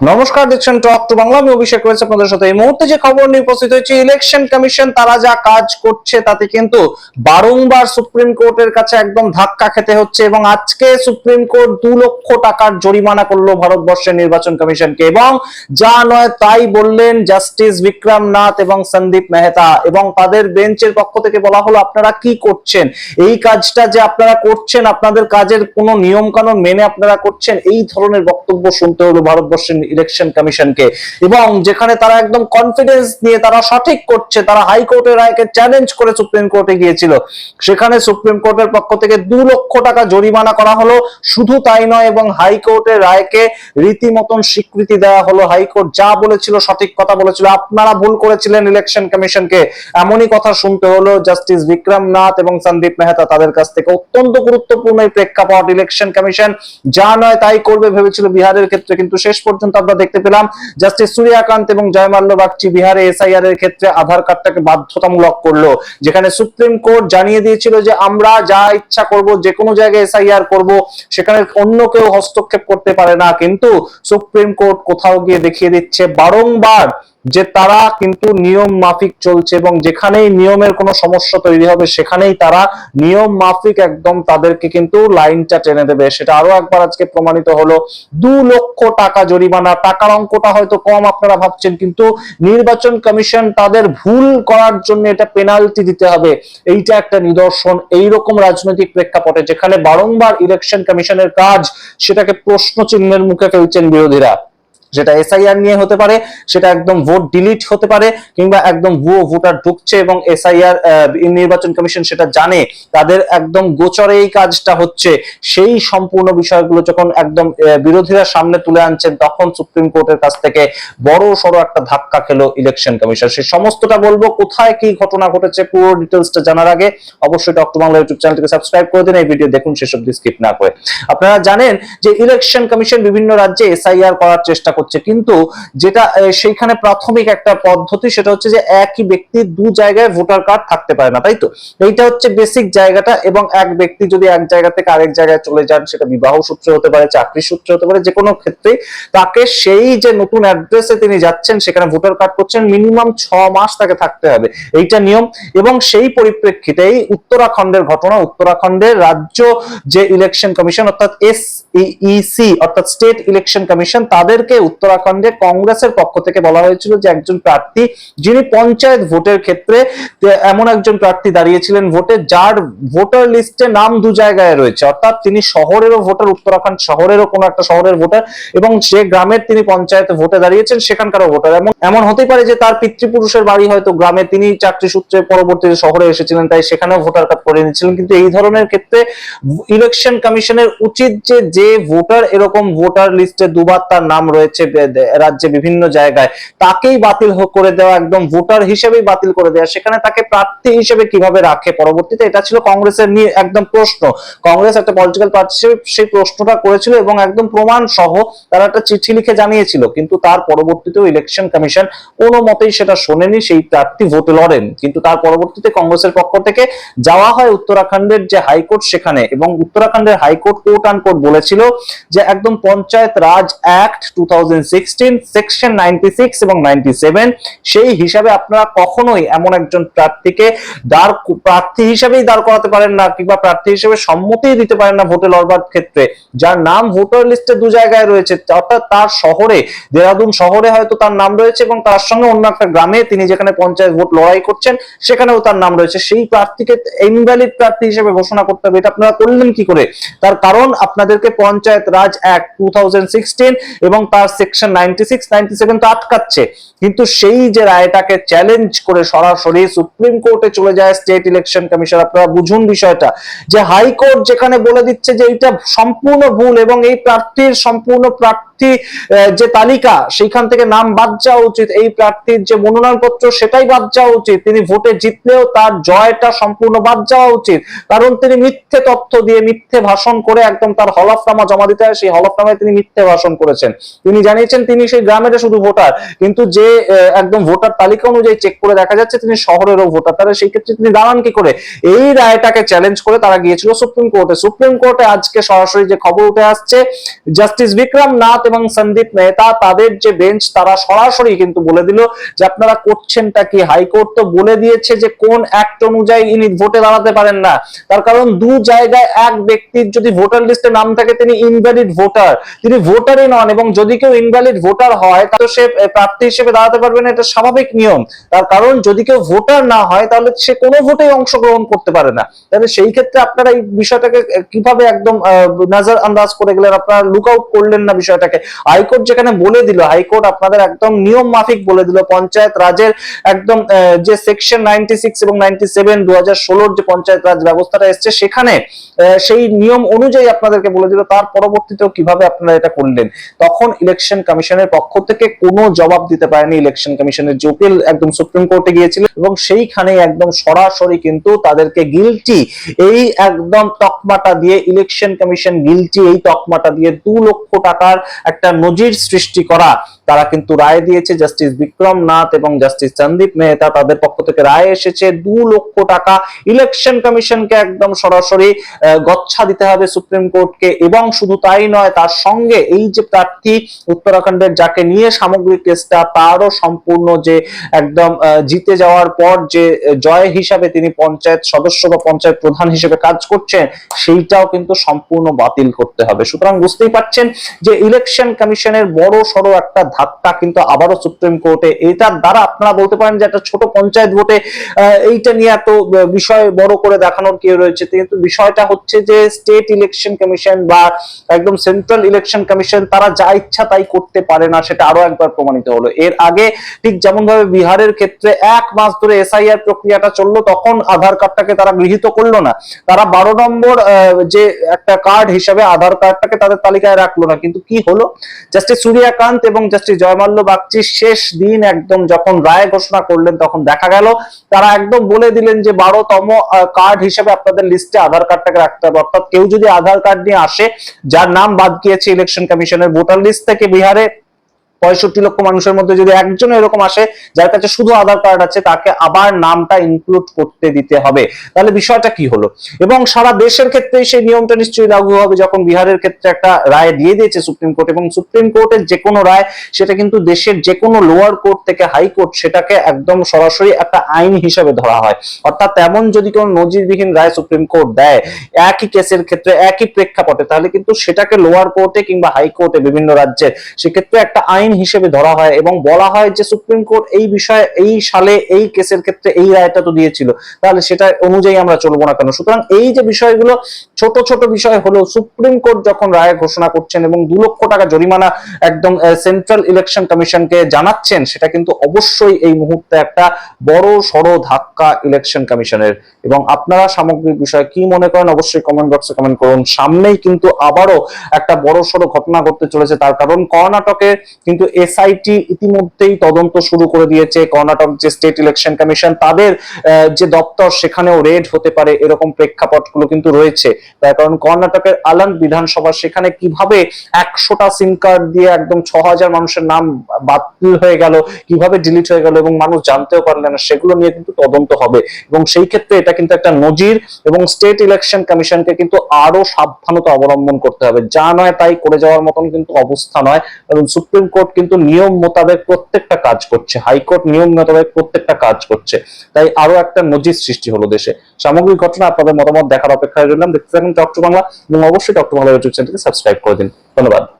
নমস্কার, দেখছেন talk to Bangla. আমি অভিষেক রয়েছে আপনাদের সাথে। এই মুহূর্তে যে খবর নিয়ে উপস্থিত হয়েছে, ইলেকশন কমিশন তারা যা কাজ করছে তাতে কিন্তু বারংবার সুপ্রিম কোর্টের কাছে একদম ধাক্কা খেতে হচ্ছে এবং আজকে সুপ্রিম কোর্ট দু লক্ষ টাকার জরিমানা করল ভারতবর্ষের নির্বাচন কমিশনকে এবং যা নয় তাই বললেন জাস্টিস বিক্রম নাথ এবং সন্দীপ মেহতা এবং তাদের বেঞ্চের পক্ষ থেকে বলা হলো, আপনারা কি করছেন? এই কাজটা যে আপনারা করছেন, আপনাদের কাজের কোনো নিয়ম কানুন মেনে আপনারা করছেন, এই ধরনের বক্তব্য শুনতে হলো ভারতবর্ষের ইলেকশন কমিশনকে এবং যেখানে তারা একদম কনফিডেন্স নিয়ে তারা সঠিক করছে, তারা হাইকোর্টের রায়কে চ্যালেঞ্জ করে সুপ্রিম কোর্টে গিয়েছিল। সেখানে সুপ্রিম কোর্টের পক্ষ থেকে দু লক্ষ টাকা জরিমানা করা হলো। শুধু তাই নয়, এবং হাইকোর্টের রায়কে রীতিমতন স্বীকৃতি দেওয়া হলো। হাইকোর্ট যা বলেছিল, সঠিক কথা বলেছিল। আপনারা ভুল করেছিলেন ইলেকশন কমিশনকে এমনই কথা শুনতে হলো জাস্টিস বিক্রম নাথ এবং সন্দীপ মেহতা তাদের কাছ থেকে। অত্যন্ত গুরুত্বপূর্ণ এই প্রেক্ষাপট ইলেকশন কমিশন যা নয় তাই করবে ভেবেছিল বিহারের ক্ষেত্রে, কিন্তু শেষ পর্যন্ত আমরা দেখতে পেলাম জাস্টিস সূর্যকান্ত এবং জয়মাল্য বাগচি বিহারে এসআইআর এর ক্ষেত্রে আধার কার্ডটাকে বাধ্যতামূলক করল, যেখানে সুপ্রিম কোর্ট জানিয়ে দিয়েছিল যে আমরা যা ইচ্ছা করব, যে কোনো জায়গায় এসআইআর করব, সেখানে অন্য কেউ হস্তক্ষেপ করতে পারে না। কিন্তু সুপ্রিম কোর্ট কোথাও গিয়ে দেখিয়ে দিচ্ছে, বারংবার যে তারা কিন্তু নিয়ম মাফিক চলছে এবং যেখানেই নিয়মের কোনো সমস্যা তৈরি হবে, সেখানেই তারা নিয়ম মাফিক একদম তাদেরকে কিন্তু লাইনটা টেনে দেবে। সেটা আরও একবার আজকে প্রমাণিত হলো। দু লক্ষ টাকা জরিমানা, টাকার অঙ্কটা হয়তো কম আপনারা ভাবছেন, কিন্তু নির্বাচন কমিশন তাদের ভুল করার জন্য এটা পেনাল্টি দিতে হবে। এইটা একটা নিদর্শন। এইরকম রাজনৈতিক প্রেক্ষাপটে যেখানে বারংবার ইলেকশন কমিশনের কাজ, সেটাকে প্রশ্ন চিহ্নের মুখে ফেলছেন বিরোধীরা। সেটা এসআইআর নিয়ে হতে পারে, সেটা একদম ভোট ডিলিট হতে পারে, কিংবা একদম ভুয়ো ভোটার ঢুকছে এবং এসআইআর নির্বাচন কমিশন সেটা জানে, তাদের একদম গোচরে এই কাজটা হচ্ছে। সেই সম্পূর্ণ বিষয়গুলো যখন একদম বিরোধীরা সামনে তুলে আনছেন, তখন সুপ্রিম কোর্টের কাছ থেকে বড় সড়ো একটা ধাক্কা খেলো ইলেকশন কমিশন। সেই সমস্তটা বলব, কোথায় কি ঘটনা ঘটেছে, পুরো ডিটেলসটা জানার আগে অবশ্যই ডক্টর বাংলা ইউটিউব চ্যানেলটিকে সাবস্ক্রাইব করে দিন, এই ভিডিও দেখুন, সেসব স্কিপ না করে। আপনারা জানেন যে ইলেকশন কমিশন বিভিন্ন রাজ্যে এসআইআর করার চেষ্টা করছে। কিন্তু যেটা সেইখানে প্রাথমিক একটা পদ্ধতি, সেটা হচ্ছে যে একই ব্যক্তি দু জায়গায় ভোটার কার্ড থাকতে পারে না, তাই তো? এইটা হচ্ছে বেসিক জায়গাটা এবং এক ব্যক্তি যদি এক জায়গা থেকে আরেক জায়গায় চলে যান, সেটা বিবাহ সূত্রে হতে পারে, চাকরি সূত্রে হতে পারে যে কোনো ক্ষেত্রে, তাকে সেই যে নতুন অ্যাড্রেসে তিনি যাচ্ছেন, সেখানে ভোটার কার্ড করছেন মিনিমাম ছ মাস তাকে থাকতে হবে, এইটা নিয়ম। এবং সেই পরিপ্রেক্ষিতে এই উত্তরাখণ্ডের ঘটনা, উত্তরাখণ্ডের রাজ্য যে ইলেকশন কমিশন অর্থাৎ এস ইসি অর্থাৎ স্টেট ইলেকশন কমিশন তাদেরকে উত্তরাখণ্ডে কংগ্রেসের পক্ষ থেকে বলা হয়েছিল যে একজন প্রার্থী যিনি পঞ্চায়েত ভোটের ক্ষেত্রে এমন একজন প্রার্থী দাঁড়িয়েছিলেন ভোটে, যার ভোটার লিস্টে নাম দু জায়গায় রয়েছে। অর্থাৎ তিনি শহরেরও ভোটার, উত্তরাখণ্ড শহরেরও কোনো একটা শহরের ভোটার এবং যে গ্রামের তিনি পঞ্চায়েতে ভোটে দাঁড়িয়েছেন, সেখানকারও ভোটার। এমন এমন হতেই পারে যে তার পিতৃপুরুষের বাড়ি হয়তো গ্রামে তিনি চাকরি সূত্রে পরবর্তীতে শহরে এসেছিলেন, তাই সেখানেও ভোটার কার্ড করে নিয়েছিলেন কিন্তু এই ধরনের ক্ষেত্রে ইলেকশন কমিশনের উচিত যে যে ভোটার এরকম ভোটার লিস্টে দুবার তার নাম রয়েছে দে- রাজ্যে বিভিন্ন জায়গায়। তাকেই বাতিল করে দেওয়া, একদম ভোটার হিসেবেই বাতিল করে দেওয়া। সেখানে তাকে প্রার্থী হিসেবে কীভাবে রাখে? পরবর্তীতে এটা ছিল কংগ্রেসের নিয়ে একদম প্রশ্ন। কংগ্রেস একটা পলিটিক্যাল পার্টি হিসেবে সেই প্রশ্নটা করেছিল এবং একদম প্রমাণ সহ তারা একটা চিঠি লিখে জানিয়েছিল। কিন্তু তার পরবর্তীতেও ইলেকশন কমিশন কোনো মতেই সেটা শোনেনি, সেই প্রার্থী ভোটে লড়েন। কিন্তু তার পরবর্তীতে কংগ্রেসের পক্ষ থেকে যাওয়া হয় উত্তরাখণ্ডের যে হাইকোর্ট সেখানে এবং উত্তরাখণ্ডের হাইকোর্ট কোর্ট আন কোর্ট বলেছিল যে একদম panchayat raj act two section ninety six এবং নাইনটি সেভেন সেই হিসাবে আপনারা কখনোই এমন একজন প্রার্থীকে দাঁড় প্রার্থী হিসেবেই দাঁড় করাতে পারেন না কিংবা প্রার্থী হিসেবে সম্মতি দিতে পারেন না ভোটে লড়বার ক্ষেত্রে। যার নাম ভোটার লিস্টে দু জায়গায় রয়েছে, অর্থাৎ তার শহরে, দেরাদুন শহরে হয়তো তার নাম রয়েছে এবং তার সঙ্গে অন্য একটা গ্রামে তিনি যেখানে পঞ্চায়েত ভোট লড়াই করছেন, সেখানেও তার নাম রয়েছে। সেই প্রার্থীকে ইনভ্যালিড প্রার্থী হিসেবে ঘোষণা করতে হবে। এটা আপনারা করলেন কি করে? তার কারণ আপনাদেরকে পঞ্চায়েত রাজ অ্যাক্ট টু এবং তার সেকশন নাইনটি সিক্স তো আটকাচ্ছে। কিন্তু সেই যে রায়টাকে চ্যালেঞ্জ করে সরাসরি সুপ্রিম কোর্টে চলে যায় স্টেট ইলেকশন কমিশন আপনারা বুঝুন বিষয়টা, যে হাইকোর্ট যেখানে বলে দিচ্ছে যে এটা সম্পূর্ণ ভুল এবং এই প্রার্থীর সম্পূর্ণ প্রার্থী যে তালিকা, সেইখান থেকে নাম বাদ যাওয়া উচিত, এই প্রার্থীর যে মনোনয়ন পত্র সেটাই বাদ যাওয়া উচিত, তিনি ভোটে জিতলেও তার জয়টা সম্পূর্ণ বাদ যাওয়া উচিত, কারণ তিনি মিথ্যে তথ্য দিয়ে মিথ্যে ভাষণ করে একদম তার হলফনামা জমা দিতে হয়, সেই হলফনামায় তিনি মিথ্যে ভাষণ করেছেন। তিনি জানিয়েছেন তিনি সেই গ্রামের শুধু ভোটার, কিন্তু যে একদম ভোটার তালিকা অনুযায়ী চেক করে দেখা যাচ্ছে তিনি শহরেরও ভোটার। তাহলে সেই ক্ষেত্রে তিনি দাঁড়ান কি করে? এই রায়টাকে চ্যালেঞ্জ করে তারা গিয়েছিল সুপ্রিম কোর্টে। সুপ্রিম কোর্টে আজকে সরাসরি যে খবর উঠে আসছে জাস্টিস বিক্রম নাথ এবং সন্দীপ মেহতা তাদের যে বেঞ্চ তারা সরাসরি কিন্তু বলে দিল যে আপনারা করছেনটা কি? হাইকোর্ট তো বলে দিয়েছে যে কোন অ্যাক্ট অনুযায়ী ইনি ভোটে দাঁড়াতে পারেন না। তার কারণ দু জায়গায় এক ব্যক্তির যদি ভোটার লিস্টে নাম থাকে, তিনি ইনভ্যালিড ভোটার। তিনি ভোটারই নন এবং যদি কেউ ইনভ্যালিড ভোটার হয় তাহলে সে প্রার্থী হিসেবে দাঁড়াতে পারবে না, এটা স্বাভাবিক নিয়ম। তার কারণ যদি কেউ ভোটার না হয়, তাহলে সে কোনো ভোটেই অংশগ্রহণ করতে পারে না। তাহলে সেই ক্ষেত্রে আপনারা এই বিষয়টাকে কীভাবে একদম নজর আন্দাজ করে গেলেন? আপনারা লুক আউট করলেন না বিষয়টাকে। হাইকোর্ট যেখানে বলে দিল, হাইকোর্ট আপনাদের একদম নিয়ম মাফিক বলে দিল, পঞ্চায়েত রাজের একদম যে সেকশন নাইনটি সিক্স এবং নাইনটি সেভেন দু হাজার ষোলোর যে পঞ্চায়েত রাজ ব্যবস্থাটা এসছে, সেখানে সেই নিয়ম অনুযায়ী আপনাদেরকে বলে দিল। তার পরবর্তীতেও কীভাবে আপনারা এটা করলেন? তখন ইলেকশন কমিশনের পক্ষ থেকে কোনো জবাব দিতে পারেনি ইলেকশন কমিশনের উকিল একদম সুপ্রিম কোর্টে গিয়েছিল এবং সেইখানে একদম সরাসরি কিন্তু তাদেরকে গিলটি এই একদম তকমাটা দিয়ে ইলেকশন কমিশন গিলটি এই তকমাটা দিয়ে দু লক্ষ টাকার একটা নজির সৃষ্টি করা তারা কিন্তু রায় দিয়েছে। জাস্টিস বিক্রম নাথ এবং জাস্টিস সন্দীপ মেহতা তাদের পক্ষ থেকে রায় এসেছে। দু লক্ষ টাকা ইলেকশন কমিশনকে একদম সরাসরি গচ্ছা দিতে হবে সুপ্রিম কোর্টকে এবং শুধু তাই নয়, তার সঙ্গে এই যে প্রার্থী উত্তরাখণ্ডের যাকে নিয়ে সামগ্রিক কেসটা তারও সম্পূর্ণ যে একদম জিতে যাওয়ার পর যে জয় হিসাবে তিনি পঞ্চায়েত সদস্য বা পঞ্চায়েত প্রধান হিসেবে কাজ করছেন, সেইটাও কিন্তু সম্পূর্ণ বাতিল করতে হবে। সুতরাং বুঝতেই পারছেন যে ইলেকশন কমিশনের বড় সড়ো একটা ধাক্কা কিন্তু আবারও সুপ্রিম কোর্টে, এটার দ্বারা আপনারা বলতে পারেন যে একটা ছোট পঞ্চায়েত ভোটে এইটা নিয়ে এত বিষয় বড় করে দেখানোর কি রয়েছে। কিন্তু বিষয়টা হচ্ছে যে স্টেট ইলেকশন কমিশন বা একদম সেন্ট্রাল ইলেকশন কমিশন তারা যা ইচ্ছা তাই করতে পারে না, সেটা আরও একবার প্রমাণিত হলো। এর আগে ঠিক যেমন ভাবে বিহারের ক্ষেত্রে এক মাস ধরে এসআইআর প্রক্রিয়াটা চলল, তখন আধার কার্ডটাকে তারা গৃহীত করল না। তারা বারো নম্বর যে একটা কার্ড হিসাবে আধার কার্ডটাকে তাদের তালিকায় রাখল না। কিন্তু কি হলো? জাস্টিস সূর্যকান্ত এবং জাস্টিস জয়মাল্য বাগচি শেষ দিন একদম যখন রায় ঘোষণা করলেন, তখন দেখা গেল, তারা একদম বলে দিলেন যে বারোতম কার্ড হিসেবে আপনাদের লিস্টে আধার কার্ডটাকে রাখতে হবে। অর্থাৎ কেউ যদি আধার কার্ড নিয়ে আসে, যার নাম বাদ গিয়েছে ইলেকশন কমিশনের ভোটার লিস্ট থেকে বিহারে পঁয়ষট্টি লক্ষ মানুষের মধ্যে যদি একজন এরকম আসে, যার কাছে শুধু আধার কার্ড আছে, তাকে আবার নামটা ইনক্লুড করতে দিতে হবে। তাহলে বিষয়টা কি হলো? এবং সারা দেশের ক্ষেত্রে সেই নিয়মটা নিশ্চয়ই লাগু হবে, যখন বিহারের ক্ষেত্রে একটা রায় দিয়ে দিয়েছে সুপ্রিম কোর্ট, এবং সুপ্রিম কোর্টের যে কোনো রায়, সেটা কিন্তু দেশের যে কোনো লোয়ার কোর্ট থেকে হাই কোর্ট সেটাকে একদম সরাসরি একটা আইন হিসাবে ধরা হয়। অর্থাৎ তেমন যদি কোনো নজিরবিহীন রায় সুপ্রিম কোর্ট দেয়, একই কেসের ক্ষেত্রে একই প্রেক্ষাপটে, তাহলে কিন্তু সেটাকে লোয়ার কোর্টে কিংবা হাই কোর্টে বিভিন্ন রাজ্যের, সেক্ষেত্রে একটা আইন হিসেবে ধরা হয় এবং বলা হয় যে সুপ্রিম কোর্ট এই বিষয়ে, এই সালে এই কেসের ক্ষেত্রে এই রায়টা তো দিয়েছিল। তাহলে সেটা অনুযায়ী আমরা চলবো না কেন? সুতরাং এই যে বিষয়গুলো, ছোট ছোট বিষয় হলো সুপ্রিম কোর্ট যখন রায় ঘোষণা করছেন এবং দু লক্ষ টাকা জরিমানা একদম সেন্ট্রাল ইলেকশন কমিশনকে জানাচ্ছেন, সেটা কিন্তু অবশ্যই এই মুহূর্তে একটা বড়, সড় ধাক্কা ইলেকশন কমিশনের এবং আপনারা সামগ্রিক বিষয় কি মনে করেন, অবশ্যই কমেন্ট বক্সে কমেন্ট করুন। সামনেই কিন্তু আবারও একটা বড়, সড়ো ঘটনা ঘটতে চলেছে। তার কারণ কর্ণাটকে কিন্তু এসআইটি ইতিমধ্যেই তদন্ত শুরু করে দিয়েছে। কর্ণাটক যে স্টেট ইলেকশন কমিশন তাদের যে দপ্তর, সেখানেও রেড হতে পারে এরকম প্রেক্ষাপটগুলো কিন্তু রয়েছে। তার কারণ কর্ণাটকের আলান বিধানসভা, সেখানে কীভাবে একশোটা সিম কার্ড দিয়ে একদম ছ হাজার মানুষের নাম বাতিল হয়ে গেল, কীভাবে ডিলিট হয়ে গেল এবং মানুষ জানতেও পারলেন না, সেগুলো নিয়ে কিন্তু তদন্ত হবে। এবং সেই ক্ষেত্রে এটা কিন্তু একটা নজির এবং স্টেট ইলেকশন কমিশনকে কিন্তু আরও সাবধানতা অবলম্বন করতে হবে। যা নয় তাই করে যাওয়ার মতন কিন্তু অবস্থা নয়। এবং সুপ্রিম কোর্ট কিন্তু নিয়ম মোতাবেক প্রত্যেকটা কাজ করছে। হাইকোর্ট নিয়ম মোতাবেক প্রত্যেকটা কাজ করছে। তাই আরও একটা নজির সৃষ্টি হলো দেশে। সামগ্রিক ঘটনা আপনাদের মতামত দেখার অপেক্ষায় রইলাম। দেখতে থাকুন ডক্টর বাংলা এবং অবশ্যই ডক্টর বাংলা ইউটিউব চ্যানেলকে সাবস্ক্রাইব করে দিন। ধন্যবাদ।